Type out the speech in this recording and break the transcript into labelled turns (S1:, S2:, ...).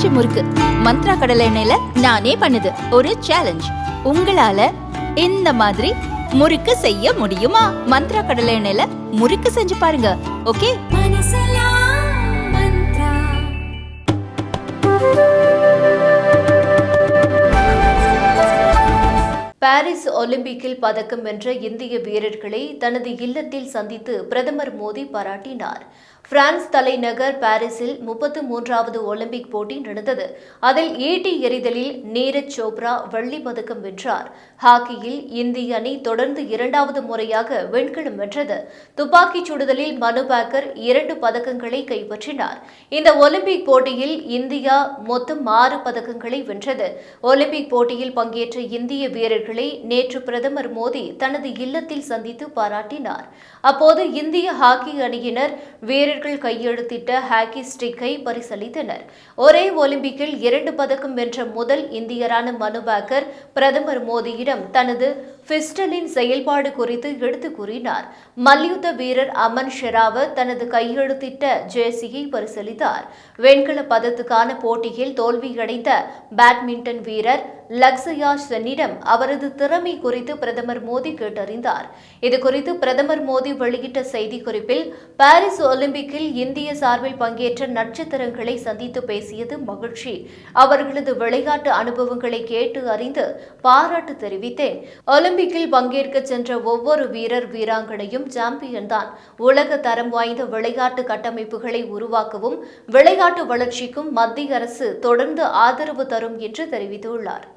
S1: பஞ்சு முறுக்கு. மந்த்ரா கடலை எண்ணெயில நானே பண்ணுது. ஒரு சேலஞ்ச் உங்களால இந்த மாதிரி முறுக்கு செய்ய முடியுமா? மந்த்ரா கடலை எண்ணெயில முறுக்கு செஞ்சு பாருங்க. ஓகே?
S2: பாரிஸ் ஒலிம்பிக்கில் பதக்கம் வென்ற இந்திய வீரர்களை தனது இல்லத்தில் சந்தித்து பிரதமர் மோடி பாராட்டினார். பிரான்ஸ் தலைநகர் பாரிஸில் முப்பத்து மூன்றாவது ஒலிம்பிக் போட்டி நடந்தது. அதில் ஈட்டி எறிதலில் நீரஜ் சோப்ரா வெள்ளி பதக்கம் வென்றார். ஹாக்கியில் இந்திய அணி தொடர்ந்து இரண்டாவது முறையாக வெண்கலம் வென்றது. துப்பாக்கிச் சுடுதலில் மனு பாக்கர் இரண்டு பதக்கங்களை கைப்பற்றினார். இந்த ஒலிம்பிக் போட்டியில் இந்தியா மொத்தம் ஆறு பதக்கங்களை வென்றது. ஒலிம்பிக் போட்டியில் பங்கேற்ற இந்திய வீரர்களை நேற்று பிரதமர் மோடி தனது இல்லத்தில் சந்தித்து பாராட்டினார். அப்போது இந்திய ஹாக்கி அணியினர் வீரர் வீரர்கள் கையெழுத்திட்ட ஹாக்கி ஸ்டிக்கை பரிசளித்தனர். ஒரே ஒலிம்பிக்கில் இரண்டு பதக்கம் வென்ற முதல் இந்தியரான மனு பாக்கர் பிரதமர் மோடியிடம் தனது பிஸ்டலின் செயல்பாடு குறித்து எடுத்து கூறினார். மல்யுத்த வீரர் அமன் ஷெராவத் தனது கையெழுத்திட்ட ஜேசியை பரிசளித்தார். வெண்கல பதத்துக்கான போட்டியில் தோல்வியடைந்த பேட்மிண்டன் வீரர் லக்ஸயா சென்னிடம் அவரது திறமை குறித்து பிரதமர் மோடி கேட்டறிந்தார். இதுகுறித்து பிரதமர் மோடி வெளியிட்ட செய்திக்குறிப்பில் பாரிஸ் ஒலிம்பிக்கில் இந்திய சார்பில் பங்கேற்ற நட்சத்திரங்களை சந்தித்து பேசியது மகிழ்ச்சி. அவர்களது விளையாட்டு அனுபவங்களை கேட்டு அறிந்து பாராட்டு தெரிவித்தேன். ஒலிம்பிக்கில் பங்கேற்க சென்ற ஒவ்வொரு வீரர் வீராங்கனையும் சாம்பியன் தான். உலக தரம் வாய்ந்த விளையாட்டு கட்டமைப்புகளை உருவாக்கவும் விளையாட்டு வளர்ச்சிக்கும் மத்திய அரசு தொடர்ந்து ஆதரவு தரும் என்று தெரிவித்துள்ளார்.